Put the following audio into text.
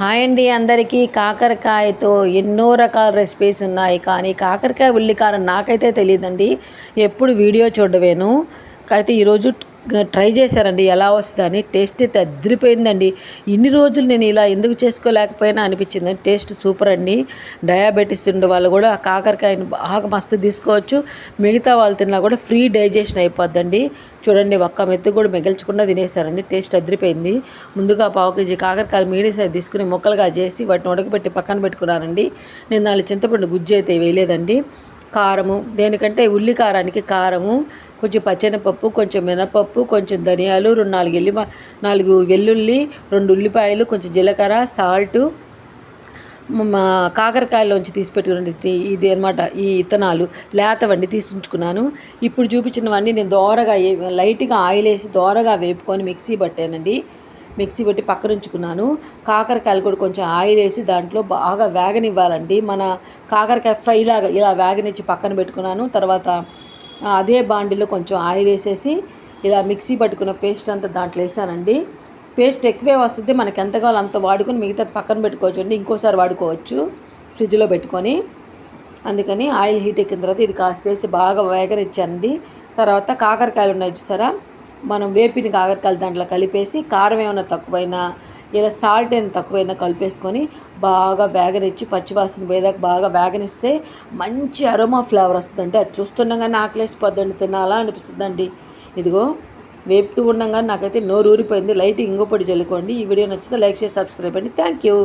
Hi అండి అందరికీ. కాకరకాయతో ఎన్నో రకాల రెసిపీస్ ఉన్నాయి. కానీ కాకరకాయ ఉల్లికారం నాకైతే తెలియదండి ఎప్పుడు వీడియో చూడవేను. అయితే ఈరోజు ట్రై చేశారండి. ఎలా వస్తుందని టేస్ట్ అయితే అదిరిపోయిందండి. ఇన్ని రోజులు నేను ఇలా ఎందుకు చేసుకోలేకపోయినా అనిపించింది. టేస్ట్ సూపర్ అండి. డయాబెటీస్ ఉండే వాళ్ళు కూడా కాకరకాయని బాగా మస్తు తీసుకోవచ్చు. మిగతా వాళ్ళు తిన్నా కూడా ఫ్రీ డైజెషన్ అయిపోద్దండి. చూడండి ఒక్క మెత్తు కూడా మిగల్చకుండా తినేసారండి టేస్ట్ అదిరిపోయింది. ముందుగా పావు కేజీ కాకరకాయలు మీడియం సైజ్ తీసుకుని ముక్కలుగా చేసి వాటిని ఉడకబెట్టి పక్కన పెట్టుకున్నానండి. నేను నాలుగు చింతపండు గుజ్జు అయితే వేయలేదండి. కారము దేనికంటే ఉల్లి కారానికి కారము కొంచెం పచ్చెనపప్పు కొంచెం మినపప్పు కొంచెం ధనియాలు రెండు నాలుగు ఎల్లి నాలుగు వెల్లుల్లి రెండు ఉల్లిపాయలు కొంచెం జీలకర్ర సాల్టు మా కాకరకాయలోంచి తీసి పెట్టుకున్నది ఇది అనమాట ఈ ఇత్తనాలు లేతవండి తీసి ఉంచుకున్నాను. ఇప్పుడు చూపించినవన్నీ నేను దోరగా లైట్గా ఆయిల్ వేసి దోరగా వేపుకొని మిక్సీ పట్టానండి. మిక్సీ పెట్టి పక్కన ఉంచుకున్నాను. కాకరకాయలు కూడా కొంచెం ఆయిల్ వేసి దాంట్లో బాగా వేగనివ్వాలండి. మన కాకరకాయ ఫ్రై లాగా ఇలా వేగనిచ్చి పక్కన పెట్టుకున్నాను. తర్వాత అదే బాండిలో కొంచెం ఆయిల్ వేసేసి ఇలా మిక్సీ పట్టుకున్న పేస్ట్ అంతా దాంట్లో వేసానండి. పేస్ట్ ఎక్కువే వస్తుంది మనకి ఎంత కావాలో అంత వాడుకొని మిగతా పక్కన పెట్టుకోవచ్చు అండి. ఇంకోసారి వాడుకోవచ్చు ఫ్రిడ్జ్లో పెట్టుకొని. అందుకని ఆయిల్ హీట్ ఎక్కిన తర్వాత ఇది కాస్త వేసి బాగా వేగనిచ్చానండి. తర్వాత కాకరకాయలు ఉన్నాయి చూసారా? మనం వేపిన కాకరకాయలు దాంట్లో కలిపేసి కారం ఏమైనా తక్కువైనా ఇలా సాల్ట్ అయినా తక్కువైనా కలిపేసుకొని బాగా వేగనిచ్చి పచ్చివాసన పోయేదాకా బాగా వేగనిస్తే మంచి అరోమా ఫ్లేవర్ వస్తుందండి. అది చూస్తుండగానే ఆకలేసిపోద్దండి తినాలా అనిపిస్తుందండి. ఇదిగో వేపుతూ ఉండగానే నాకైతే నోరు ఊరిపోయింది లైట్ ఇంగో పొడి చల్లుకోండి ఈ వీడియో నచ్చితే లైక్ చేసి సబ్స్క్రైబ్ అండి థ్యాంక్ యూ.